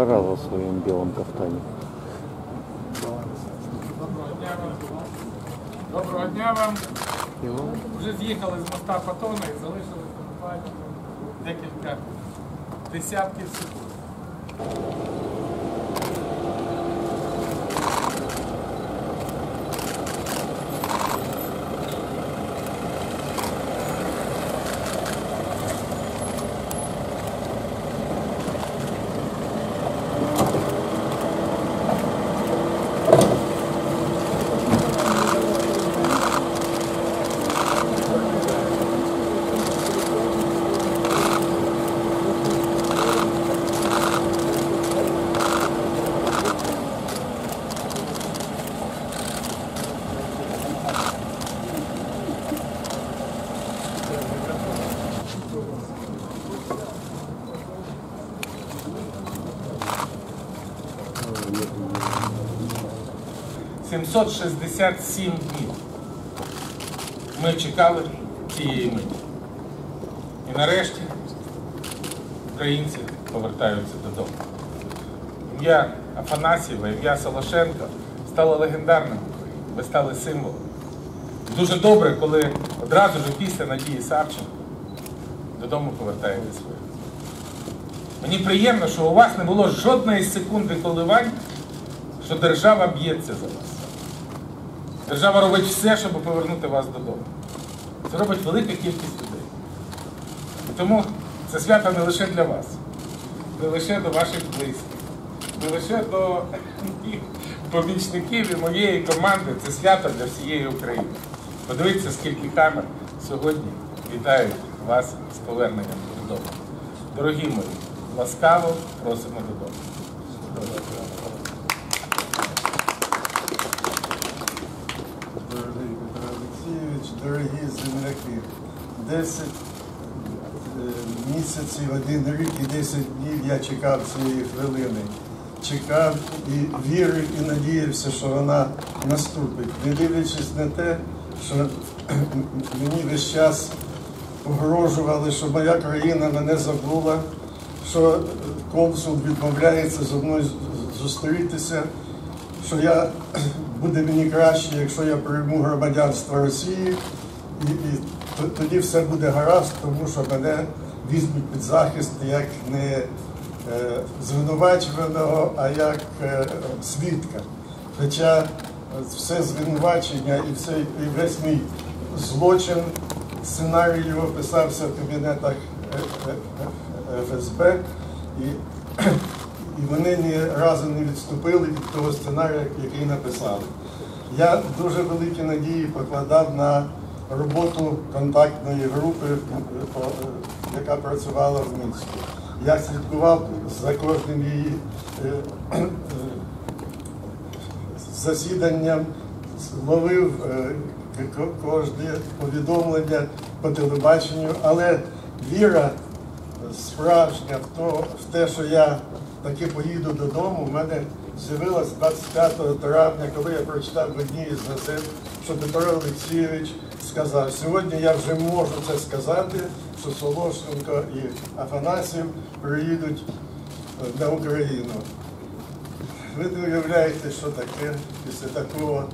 зараза в своем белом кафтане. Доброго дня вам. Доброго дня вам. Вже з'їхали з моста Фотона і залишилися буквально декілька десятків секунд. – 767 днів. Ми чекали цієї миті. І нарешті українці повертаються додому. Ім'я Афанасьєва, ім'я Солошенка стало легендарним. Ви стали символом. Дуже добре, коли одразу ж після Надії Савченко додому повертаєтесь ви. Мені приємно, що у вас не було жодної секунди коливань, що держава б'ється за вас. Держава робить все, щоб повернути вас додому. Це робить велика кількість людей. Тому це свято не лише для вас, не лише до ваших близьких, не лише до помічників і моєї команди. Це свято для всієї України. Подивіться, скільки камер сьогодні вітають вас з поверненням додому. Дорогі мої, ласкаво просимо додому. Дорогий Петро Олексійович, дорогі земляки, 10 е, місяців, один рік і 10 днів я чекав цієї хвилини. Чекав і вірив і надіявся, що вона наступить. Не дивлячись на те, що мені весь час погрожували, що моя країна мене забула, що консул відмовляється зі мною зустрітися, що я буде мені краще, якщо я прийму громадянство Росії, і, і тоді все буде гаразд, тому що мене візьмуть під захист як не е, звинувачуваного, а як е, свідка. Хоча все звинувачення і, все, і весь мій злочин, сценарій його писався в кабінетах е, ФСБ. І і вони ні разу не відступили від того сценарію, який написали. Я дуже великі надії покладав на роботу контактної групи, е, е, яка працювала в Мінську. Я слідкував за кожним її е, засіданням, ловив кожне повідомлення по телебаченню, але віра справжня в те, що я таки поїду додому, в мене з'явилась 25 травня, коли я прочитав в одній із газет, що Петро Олексійович сказав, сьогодні я вже можу це сказати, що Солошенко і Афанасів приїдуть е, на Україну. Ви не уявляєте, що таке після такого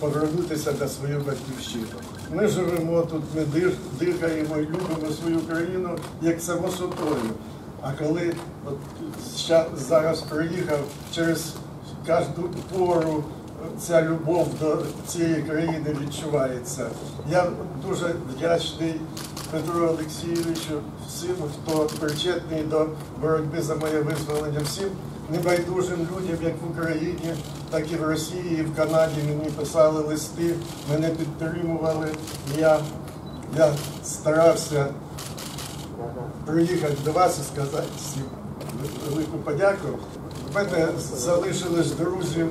повернутися на свою батьківщину. Ми живемо тут, ми дихаємо і любимо свою країну як само собою. А коли от, ща- зараз приїхав через кожну пору ця любов до цієї країни відчувається. Я дуже вдячний Петру Олексійовичу, всім, хто причетний до боротьби за моє визволення, всім небайдужим людям, як в Україні, так і в Росії, і в Канаді мені писали листи, мене підтримували. Я, я старався приїхати до вас і сказати всім велику подяку. В мене залишились друзі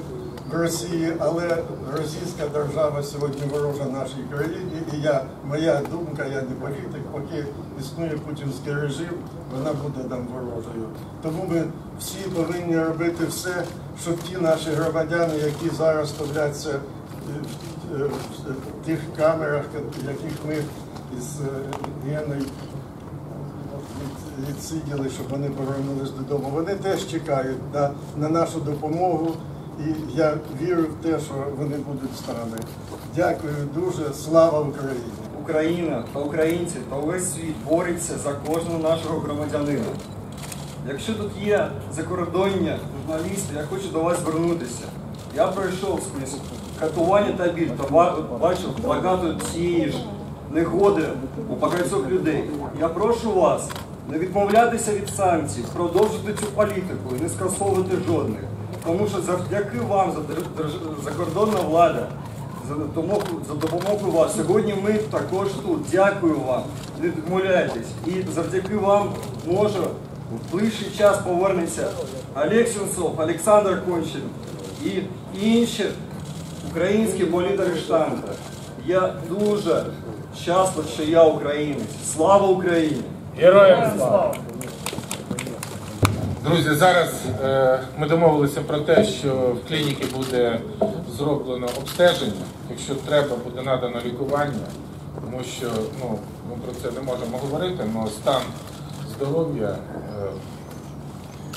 в Росії, але російська держава сьогодні ворожа нашій країні. І я, моя думка, я не політик, поки існує путінський режим, вона буде нам ворожою. Тому ми всі повинні робити все, щоб ті наші громадяни, які зараз ставляться е, в- е, тих камерах, яких ми із е, від відсиділи, щоб вони повернулись додому. Вони теж чекають на, на нашу допомогу. І я вірю в те, що вони будуть нами. Дякую дуже. Слава Україні! Україна та українці та увесь світ борються за кожного нашого громадянина. Якщо тут є закордоння журналісти, я хочу до вас звернутися. Я пройшов скрізь катування та біль та бачив багато цієї ж негоди у багатьох людей. Я прошу вас не відмовлятися від санкцій, продовжити цю політику і не скасовувати жодних. Тому що завдяки вам, закордонна влада, за допомогою вас. Сьогодні ми також тут. Дякую вам. Не відмовляйтесь. І завдяки вам може в ближчий час повернеться Олег Сенцов, Олександр Кончин і інші українські політарештанти. Я дуже щасливий, що я українець. Слава Україні! Героям слава! Друзі, зараз е, ми домовилися про те, що в клініці буде зроблено обстеження. Якщо треба, буде надано лікування, тому що ну, ми про це не можемо говорити, але стан здоров'я е,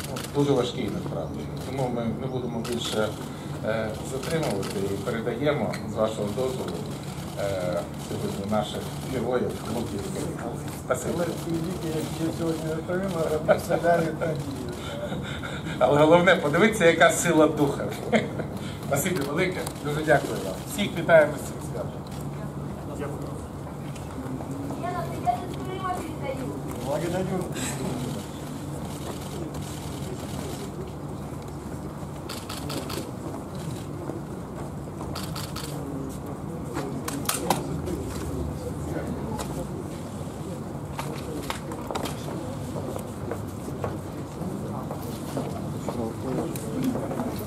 ну, дуже важкий насправді. Тому ми не будемо більше е, затримувати і передаємо з вашого дозволу сьогодні наших героїв, хлопців. Спасибо. Але які сьогодні отримали, ми надію. Але головне, подивіться, яка сила духа. Спасибі велике, дуже дякую вам. Всіх вітаємо з цим святом. Передаю. Благодарю.